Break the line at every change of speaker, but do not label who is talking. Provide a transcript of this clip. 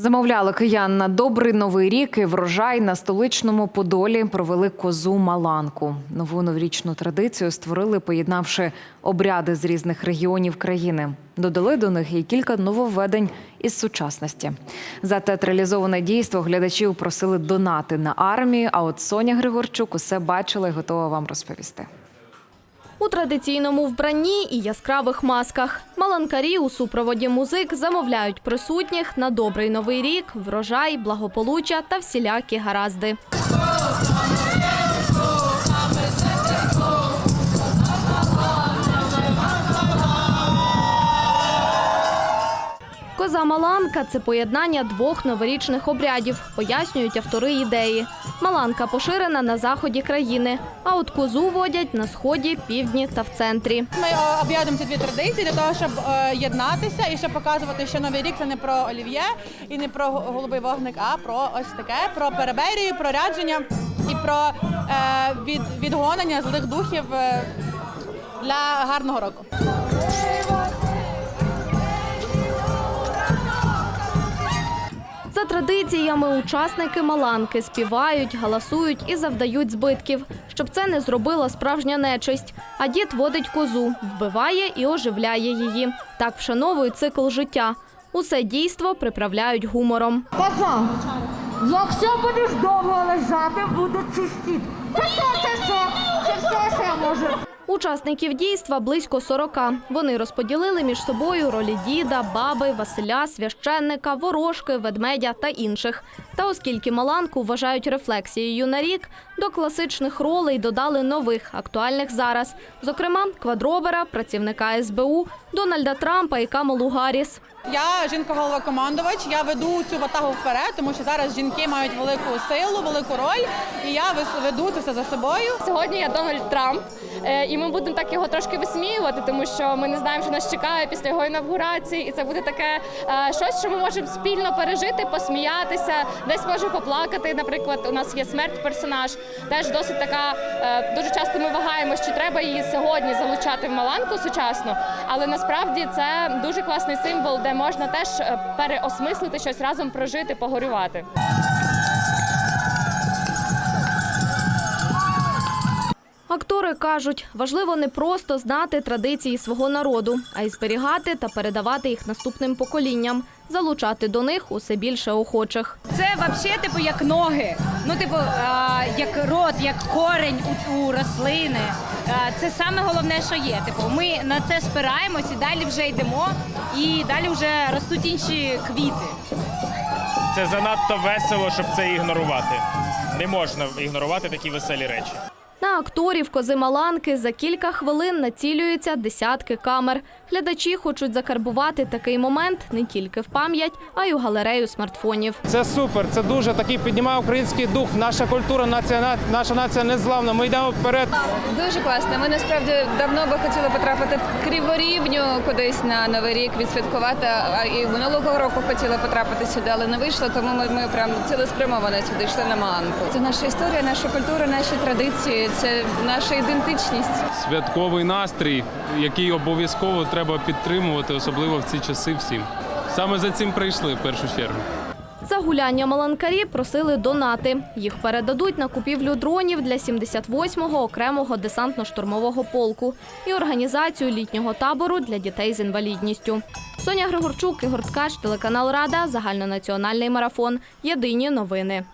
Замовляли киян на добрий новий рік і врожай на столичному Подолі провели козу Маланку. Нову новорічну традицію створили, поєднавши обряди з різних регіонів країни. Додали до них і кілька нововведень із сучасності. За театралізоване дійство глядачів просили донати на армію. А от Соня Григорчук усе бачила і готова вам розповісти.
У традиційному вбранні і яскравих масках маланкарі у супроводі музик замовляють присутніх на добрий новий рік, врожай, благополуччя та всілякі гаразди. Коза Маланка це поєднання двох новорічних обрядів, пояснюють автори ідеї. Маланка поширена на заході країни, а от козу водять на сході, півдні та в центрі.
Ми об'єднуємо ці дві традиції для того, щоб е, єднатися і щоб показувати, що новий рік це не про олів'є і не про голубий вогник, а про ось таке, про переберію, про рядження і про е, від, відгонення злих духів е, для гарного року.
За традиціями учасники Маланки співають, галасують і завдають збитків, щоб це не зробила справжня нечисть. А дід водить козу, вбиває і оживляє її. Так вшановують цикл життя. Усе дійство приправляють гумором.
Казав, якщо будеш довго лежати, буде цистіт. Це все, це все, це все, я можу.
Учасників дійства близько 40. Вони розподілили між собою ролі діда, баби, Василя, священника, ворожки, ведмедя та інших. Та оскільки Маланку вважають рефлексією на рік, до класичних ролей додали нових, актуальних зараз. Зокрема, квадробера, працівника СБУ, Дональда Трампа і Камалу Гарріс.
Я жінка-головокомандувач, я веду цю ватагу вперед, тому що зараз жінки мають велику силу, велику роль, і я веду це все за собою.
Сьогодні я Дональд Трамп, і ми будемо так його трошки висміювати, тому що ми не знаємо, що нас чекає після його інавгурації, і це буде таке е, щось, що ми можемо спільно пережити, посміятися, десь може поплакати. Наприклад, у нас є смерть персонаж, теж досить така. е, Дуже часто ми вагаємось, чи треба її сьогодні залучати в маланку сучасну, але насправді це дуже класний символ, де можна теж е, переосмислити щось разом прожити, погорювати.
Актори кажуть, важливо не просто знати традиції свого народу, а й зберігати та передавати їх наступним поколінням, залучати до них усе більше охочих.
Це взагалі типу як ноги. Ну, типу, а, як рот, як корень у, у рослини. А, це саме головне, що є. Типу, ми на це спираємось і далі вже йдемо, і далі вже ростуть інші квіти.
Це занадто весело, щоб це ігнорувати. Не можна ігнорувати такі веселі речі.
На акторів кози Маланки за кілька хвилин націлюються десятки камер. Глядачі хочуть закарбувати такий момент не тільки в пам'ять, а й у галерею смартфонів.
Це супер, це дуже такий піднімає український дух. Наша культура, нація, наша нація незламна. Ми йдемо вперед.
Дуже класно. Ми насправді давно би хотіли потрапити в Криворівню кудись на новий рік відсвяткувати. А і минулого року хотіли потрапити сюди, але не вийшло. Тому ми, ми прям цілеспрямовано сюди йшли на Маланку. Це наша історія, наша культура, наші традиції. Це наша ідентичність.
святковий настрій, який обов'язково треба підтримувати, особливо в ці часи всім. Саме за цим прийшли в першу чергу.
За гуляння маланкарі просили донати. Їх передадуть на купівлю дронів для 78-го окремого десантно-штурмового полку і організацію літнього табору для дітей з інвалідністю. Соня Григорчук, Ігор Ткач, телеканал Рада, загальнонаціональний марафон. Єдині новини.